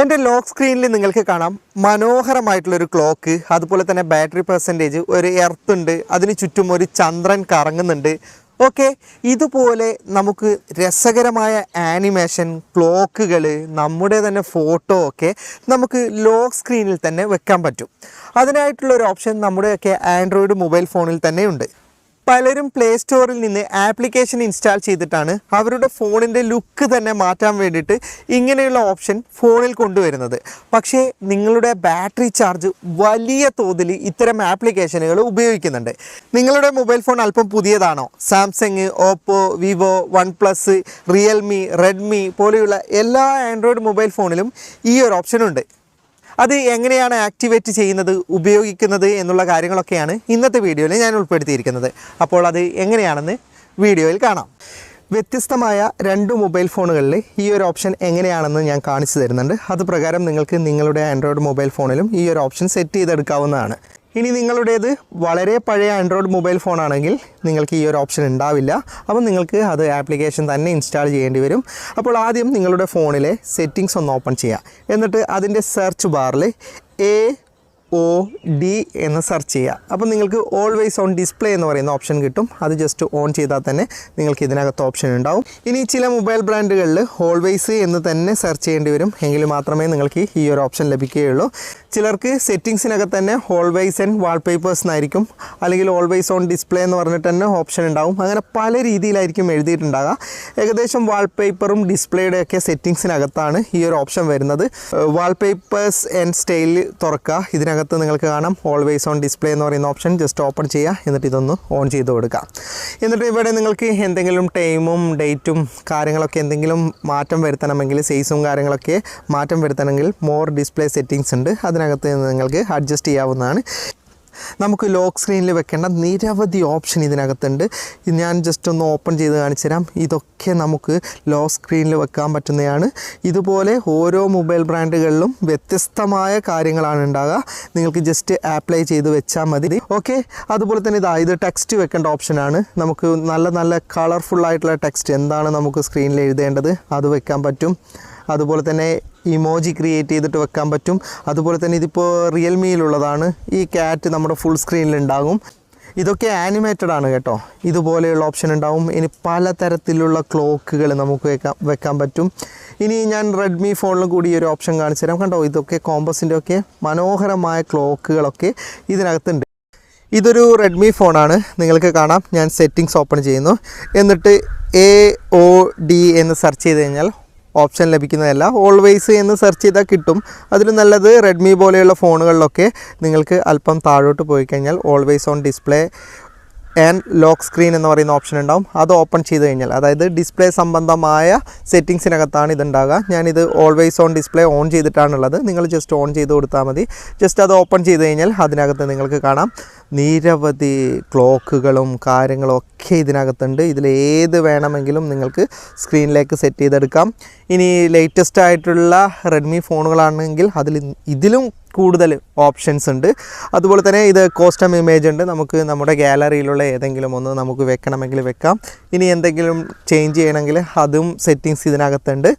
എന്റെ ലോക്ക് സ്ക്രീനിൽ നിങ്ങൾക്ക് കാണാം മനോഹരമായിട്ടുള്ളൊരു ക്ലോക്ക് അതുപോലെ തന്നെ ബാറ്ററി പെർസെന്റേജ് ഒരു എർത്ത് ഉണ്ട് അതിന് ചുറ്റും ഒരു ചന്ദ്രൻ കറങ്ങുന്നുണ്ട്. ഓക്കെ ഇതുപോലെ നമുക്ക് രസകരമായ ആനിമേഷൻ ക്ലോക്കുകൾ നമ്മുടെ തന്നെ ഫോട്ടോ ഒക്കെ നമുക്ക് ലോക്ക് സ്ക്രീനിൽ തന്നെ വെക്കാൻ പറ്റും. അതിനായിട്ടുള്ളൊരു ഓപ്ഷൻ നമ്മുടെയൊക്കെ ആൻഡ്രോയിഡ് മൊബൈൽ ഫോണിൽ തന്നെ ഉണ്ട് പലരും പ്ലേ സ്റ്റോറിൽ നിന്ന് ആപ്ലിക്കേഷൻ ഇൻസ്റ്റാൾ ചെയ്തിട്ടാണ് അവരുടെ ഫോണിന്റെ ലുക്ക് തന്നെ മാറ്റാൻ വേണ്ടിയിട്ട് ഇങ്ങനെയുള്ള ഓപ്ഷൻ ഫോണിൽ കൊണ്ടുവരുന്നത്. പക്ഷേ നിങ്ങളുടെ ബാറ്ററി ചാർജ് വലിയ തോതിൽ ഇത്തരം ആപ്ലിക്കേഷനുകൾ ഉപയോഗിക്കുന്നുണ്ട്. നിങ്ങളുടെ മൊബൈൽ ഫോൺ അല്പം പുതിയതാണോ? Samsung Oppo Vivo OnePlus Realme Redmi പോലെയുള്ള എല്ലാ ആൻഡ്രോയിഡ് മൊബൈൽ ഫോണിലും ഈ ഒരു ഓപ്ഷൻ ഉണ്ട്. അത് എങ്ങനെയാണ് ആക്ടിവേറ്റ് ചെയ്യുന്നത് ഉപയോഗിക്കുന്നത് എന്നുള്ള കാര്യങ്ങളൊക്കെയാണ് ഇന്നത്തെ വീഡിയോയിൽ ഞാൻ ഉൾപ്പെടുത്തിയിരിക്കുന്നത്. അപ്പോൾ അത് എങ്ങനെയാണെന്ന് വീഡിയോയിൽ കാണാം. വ്യത്യസ്തമായ രണ്ട് മൊബൈൽ ഫോണുകളിൽ ഈ ഒരു ഓപ്ഷൻ എങ്ങനെയാണെന്ന് ഞാൻ കാണിച്ചു തരുന്നുണ്ട്. അത് പ്രകാരം നിങ്ങൾക്ക് നിങ്ങളുടെ ആൻഡ്രോയിഡ് മൊബൈൽ ഫോണിലും ഈ ഒരു ഓപ്ഷൻ സെറ്റ് ചെയ്തെടുക്കാവുന്നതാണ്. ഇനി നിങ്ങളുടേത് വളരെ പഴയ ആൻഡ്രോയിഡ് മൊബൈൽ ഫോണാണെങ്കിൽ നിങ്ങൾക്ക് ഈ ഒരു ഓപ്ഷൻ ഉണ്ടാവില്ല. അപ്പോൾ നിങ്ങൾക്ക് അത് ആപ്ലിക്കേഷൻ തന്നെ ഇൻസ്റ്റാൾ ചെയ്യേണ്ടി വരും. അപ്പോൾ ആദ്യം നിങ്ങളുടെ ഫോണിലെ സെറ്റിങ്സ് ഒന്ന് ഓപ്പൺ ചെയ്യുക. എന്നിട്ട് അതിന്റെ സെർച്ച് ബാറിൽ എ ഒ ഡി എന്ന് സെർച്ച് ചെയ്യുക. അപ്പോൾ നിങ്ങൾക്ക് ഓൾവേസ് ഓൺ ഡിസ്പ്ലേ എന്ന് പറയുന്ന ഓപ്ഷൻ കിട്ടും. അത് ജസ്റ്റ് ഓൺ ചെയ്താൽ തന്നെ നിങ്ങൾക്ക് ഇതിനകത്ത് ഓപ്ഷൻ ഉണ്ടാവും. ഇനി ചില മൊബൈൽ ബ്രാൻഡുകളിൽ ഓൾവേസ് എന്ന് തന്നെ സെർച്ച് ചെയ്യേണ്ടി വരും. എങ്കിൽ മാത്രമേ നിങ്ങൾക്ക് ഈ ഒരു ഓപ്ഷൻ ലഭിക്കുകയുള്ളൂ. ചിലർക്ക് സെറ്റിങ്സിനകത്ത് തന്നെ ഓൾവേസ് ആൻഡ് വാൾപേപ്പേഴ്സ് എന്നായിരിക്കും. അല്ലെങ്കിൽ ഓൾവേസ് ഓൺ ഡിസ്പ്ലേ എന്ന് പറഞ്ഞിട്ട് തന്നെ ഓപ്ഷൻ ഉണ്ടാവും. അങ്ങനെ പല രീതിയിലായിരിക്കും എഴുതിയിട്ടുണ്ടാകുക ഏകദേശം വാൾപേപ്പറും ഡിസ്പ്ലേയുടെ ഒക്കെ സെറ്റിങ്സിനകത്താണ് ഈ ഒരു ഓപ്ഷൻ വരുന്നത്. വാൾപേപ്പേഴ്സ് ആൻഡ് സ്റ്റൈൽ തുറക്കുക. ഇതിനകത്ത് നിങ്ങൾക്ക് കാണാം ഓൾവേസ് ഓൺ ഡിസ്പ്ലേ എന്ന് പറയുന്ന ഓപ്ഷൻ ജസ്റ്റ് ഓപ്പൺ ചെയ്യുക എന്നിട്ട് ഇതൊന്ന് ഓൺ ചെയ്ത് കൊടുക്കുക എന്നിട്ട് ഇവിടെ നിങ്ങൾക്ക് എന്തെങ്കിലും ടൈമും ഡേറ്റും കാര്യങ്ങളൊക്കെ എന്തെങ്കിലും മാറ്റം വരുത്തണമെങ്കിൽ സൈസും കാര്യങ്ങളൊക്കെ മാറ്റം വരുത്തണമെങ്കിൽ മോർ ഡിസ്പ്ലേ സെറ്റിംഗ്സ് ഉണ്ട്. അതിനകത്ത് നിങ്ങൾക്ക് അഡ്ജസ്റ്റ് ചെയ്യാവുന്നതാണ്. നമുക്ക് ലോക്ക് സ്ക്രീനിൽ വെക്കേണ്ട നിരവധി ഓപ്ഷൻ ഇതിനകത്തുണ്ട്. ഞാൻ ജസ്റ്റ് ഒന്ന് ഓപ്പൺ ചെയ്ത് കാണിച്ചു തരാം. ഇതൊക്കെ നമുക്ക് ലോക്ക് സ്ക്രീനിൽ വെക്കാൻ പറ്റുന്നതാണ്. ഇതുപോലെ ഓരോ മൊബൈൽ ബ്രാൻഡുകളിലും വ്യത്യസ്തമായ കാര്യങ്ങളാണ് ഉണ്ടാകുക നിങ്ങൾക്ക് ജസ്റ്റ് ആപ്ലൈ ചെയ്ത് വെച്ചാൽ മതി. ഓക്കെ അതുപോലെ തന്നെ ഇതാ ഇത് ടെക്സ്റ്റ് വെക്കേണ്ട ഓപ്ഷനാണ് നമുക്ക് നല്ല നല്ല കളർഫുള്ളായിട്ടുള്ള ടെക്സ്റ്റ് എന്താണ് നമുക്ക് സ്ക്രീനിൽ എഴുതേണ്ടത്? അത് വെക്കാൻ പറ്റും. അതുപോലെ തന്നെ ഇമോജി ക്രിയേറ്റ് ചെയ്തിട്ട് വെക്കാൻ പറ്റും. അതുപോലെ തന്നെ ഇതിപ്പോൾ റിയൽമിയിലുള്ളതാണ്. ഈ ക്യാറ്റ് നമ്മുടെ ഫുൾ സ്ക്രീനിലുണ്ടാകും ഇതൊക്കെ ആനിമേറ്റഡ് ആണ് കേട്ടോ. ഇതുപോലെയുള്ള ഓപ്ഷൻ ഉണ്ടാവും. ഇനി പലതരത്തിലുള്ള ക്ലോക്കുകൾ നമുക്ക് വെക്കാൻ വെക്കാൻ പറ്റും. ഇനി ഞാൻ റെഡ്മി ഫോണിലും കൂടി ഈ ഒരു ഓപ്ഷൻ കാണിച്ചു തരാം. കണ്ടോ ഇതൊക്കെ കോമ്പസിന്റെ ഒക്കെ മനോഹരമായ ക്ലോക്കുകളൊക്കെ ഇതിനകത്തുണ്ട്. ഇതൊരു റെഡ്മി ഫോണാണ് നിങ്ങൾക്ക് കാണാം. ഞാൻ സെറ്റിങ്സ് ഓപ്പൺ ചെയ്യുന്നു. എന്നിട്ട് എ ഒ ഡി എന്ന് സെർച്ച് ചെയ്ത് കഴിഞ്ഞാൽ ഓപ്ഷൻ ലഭിക്കുന്നതല്ല. ഓൾവേസ് എന്ന് സെർച്ച് ചെയ്താൽ കിട്ടും. അതിൽ നല്ലത് റെഡ്മി പോലെയുള്ള ഫോണുകളിലൊക്കെ നിങ്ങൾക്ക് അല്പം താഴോട്ട് പോയി കഴിഞ്ഞാൽ always on display and lock screen എന്ന് പറയുന്ന ഓപ്ഷൻ ഉണ്ടാവും. അത് ഓപ്പൺ ചെയ്ത് കഴിഞ്ഞാൽ അതായത് ഡിസ്പ്ലേ സംബന്ധമായ സെറ്റിങ്സിനകത്താണ് ഇതുണ്ടാകുക ഞാനിത് ഓൾവേസ് ഓൺ ഡിസ്പ്ലേ ഓൺ ചെയ്തിട്ടാണുള്ളത്. നിങ്ങൾ ജസ്റ്റ് ഓൺ ചെയ്ത് കൊടുത്താൽ മതി. ജസ്റ്റ് അത് ഓപ്പൺ ചെയ്ത് കഴിഞ്ഞാൽ അതിനകത്ത് നിങ്ങൾക്ക് കാണാം നിരവധി ക്ലോക്കുകളും കാര്യങ്ങളും ഒക്കെ ഇതിനകത്തുണ്ട്. ഇതിൽ ഏത് വേണമെങ്കിലും നിങ്ങൾക്ക് സ്ക്രീനിലേക്ക് സെറ്റ് ചെയ്തെടുക്കാം. ഇനി ലേറ്റസ്റ്റ് ആയിട്ടുള്ള റെഡ്മി ഫോണുകളാണെങ്കിൽ അതിൽ ഇതിലും കൂടുതൽ ഓപ്ഷൻസ് ഉണ്ട്. അതുപോലെ തന്നെ ഇത് കോസ്റ്റം ഇമേജ് ഉണ്ട്. നമുക്ക് നമ്മുടെ ഗാലറിയിലുള്ള ഏതെങ്കിലും ഒന്ന് നമുക്ക് വെക്കണമെങ്കിൽ വെക്കാം. ഇനി എന്തെങ്കിലും ചേഞ്ച് ചെയ്യണമെങ്കിൽ അതും സെറ്റിങ്സ് ഇതിനകത്തുണ്ട്.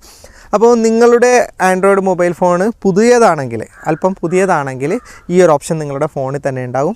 അപ്പോൾ നിങ്ങളുടെ ആൻഡ്രോയിഡ് മൊബൈൽ ഫോൺ പുതിയതാണെങ്കിൽ അല്പം പുതിയതാണെങ്കിൽ ഈ ഒരു ഓപ്ഷൻ നിങ്ങളുടെ ഫോണിൽ തന്നെ ഉണ്ടാകും.